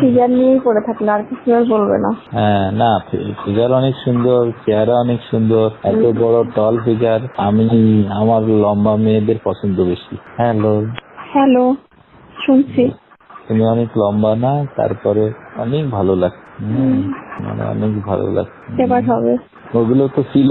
Figure নিয়েই পড়ে থাকলে আর কিছু আর বলবে না। হ্যাঁ না ফিগার অনেক সুন্দর চেহারা অনেক সুন্দর এত বড় টল ফিগার আমি আমার লম্বা মেয়েদের পছন্দ বেশি। হ্যালো হ্যালো শুনছি। তুমি অনেক লম্বা না তারপরে অনেক ভালো লাগছে। হুম, মানে অনেক ভালো লাগছে। এবার হবে। ওগুলো তো ছিল।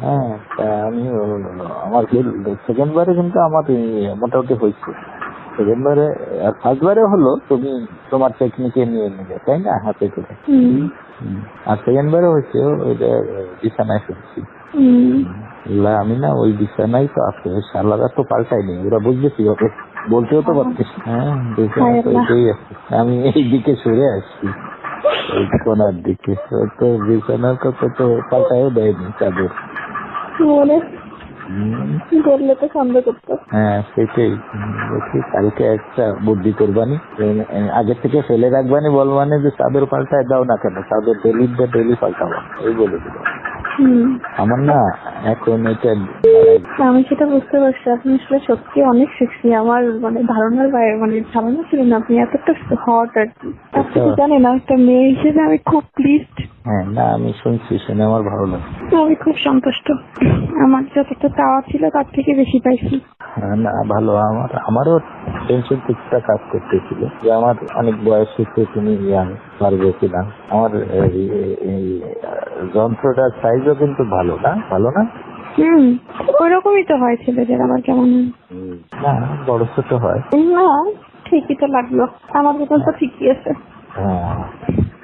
হ্যাঁ আমি আমার সেকেন্ড বারে কিন্তু আমার মোটামুটি হয়েছে। সেকেন্ড বারে আর ফার্স্ট বারে হলো তুমি তোমার টেকনিকে নিয়ে নিলে তাই না? হাতে করে। আর সেকেন্ড বারে হয়েছে ওইটা বিছানায় শুনছি আমি না ওই বিছানায় তো আছে শালারা তো পাল্টাইনি ওরা বুঝবে কীভাবে বলতেও তো পারতিস হ্যাঁ বিছানা তো এটাই আছে। আমি এই দিকে সরে আসছি। কোনার দিকে? তো বিছানার বিছানা তো তো দেয়নি চাদর। মনে? করলে তো সন্দেহ করতো? হ্যাঁ সেটাই। বলছি দেখি কালকে একটা বুদ্ধি করবানি। আগে থেকে ফেলে রাখবানি বলবানি যে চাদর পাল্টায় দাও না কেন? চাদর ডেলি ডেলি পাল্টাবো। এই বলে দিল। হুম আমার না এখন এটা আমি সেটা বুঝতে পারছি। আপনি আসলে সত্যি অনেক সেক্সি আমার মানে ধারণার বাইরে মানে ধারণা ছিল না আপনি এতটা হট আর কি। আপনি তো জানেন একটা মেয়ে হিসেবে আমি খুব প্লিজড হ্যাঁ না আমি শুনছি শুনে আমার ভালো লাগে। আমি খুব সন্তুষ্ট। আমার যতটা চাওয়া ছিল তার থেকে বেশি পাইছি। হ্যাঁ, না ভালো। আমার আমারও টেনশন কিছুটা কাজ করতেছিল যে আমার অনেক বয়স হচ্ছে তুমি ইয়াং পারবে কিনা আমার এই- যন্ত্রটার সাইজও কিন্তু ভালো না ভালো না? হুম ওইরকমই তো হয় ছেলেদের আবার কেমন না বড় ছোট হয়। না ঠিকই তো লাগল। আমার মতন তো ঠিকই আছে। হ্যাঁ।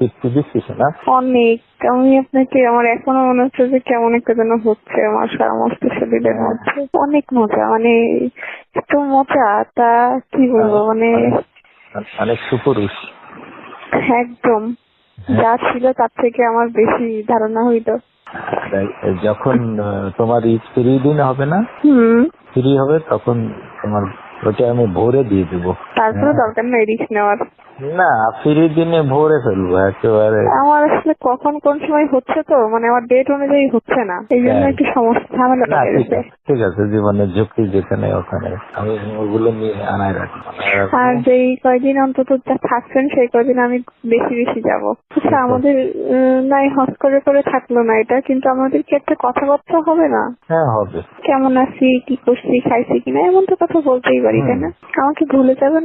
দিচ্ছিস না। অনেক। আমি আপনাকে আমার এখনও মনে হচ্ছে যে কেমন একটা যেন হচ্ছে আমার সমস্ত শরীরের মধ্যে। অনেক মজা মানে এত মজা তা কি বলব মানে অনেক সুপুরুষ। একদম। যা ছিল তার থেকে আমার বেশি ধারণা হইল। যখন তোমার ঈদ ফ্রি দিন হবে না ফ্রি হবে তখন তোমার ওটা আমি ভোরে দিয়ে দেবো। তারপরে দরকার নেই রিস্ক নেওয়ার। না ফ্রি দিনে ভোরে ফেলব একেবারে। আমার আসলে কখন কোন সময় হচ্ছে তো মানে আমার ডেট অনুযায়ী হচ্ছে না। এই জন্য হ্যাঁ। একটু সমস্যা ঝামেলা লেগে ঠিক গেছে আছে ঠিক আছে জীবনের ঝুঁকি যেখানে ওখানে। আমি ওগুলো নিয়ে আনায় রাখব আর যেই কয়দিন অন্তত যা থাকছেন সেই কয়দিন আমি বেশি বেশি যাব। আচ্ছা আমাদের নাই হস করে করে থাকল না এটা কিন্তু আমাদের কি একটা কথাবার্তা হবে না? হ্যাঁ হবে। কেমন আছি কি করছি খাইছি কিনা এমন তো কথা বলতেই পারি তাই না? আমাকে ভুলে যাবেন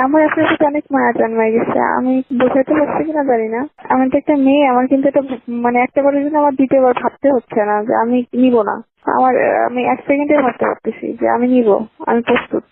আমার আসলে অনেক মায়া জন্মায় গেছে। আমি বোঝাতে পারছি কিনা জানি না। আমি তো একটা মেয়ে, আমার কিন্তু এটা মানে একটা বারের জন্য আমার দ্বিতীয়বার ভাবতে হচ্ছে না যে আমি নিব না। আমার, আমি এক সেকেন্ডে ভাবতে পারতেছি যে আমি নিব, আমি প্রস্তুত।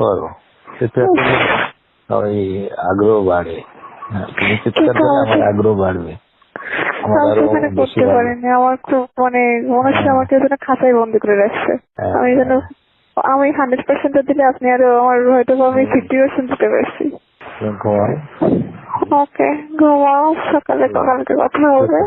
করো। সেটা ওই আগ্রহ বাড়ে। হ্যাঁ, তুমি চিৎকার করলে আমার আগ্রহ বাড়বে। করতে পারিনি আমার খুব মানে মনে হচ্ছে আমাকে যেন খাঁচায় বন্দি করে রাখছে। হ্যাঁ, আমি যেন আমি হান্ড্রেড পার্সেন্ট দিলে আপনি আরও আমার হয়তো আমি ফিফটি পার্সেন্ট দিতে পারছি। ওকে ঘুমাও। সকালে কালকে কথা হবে।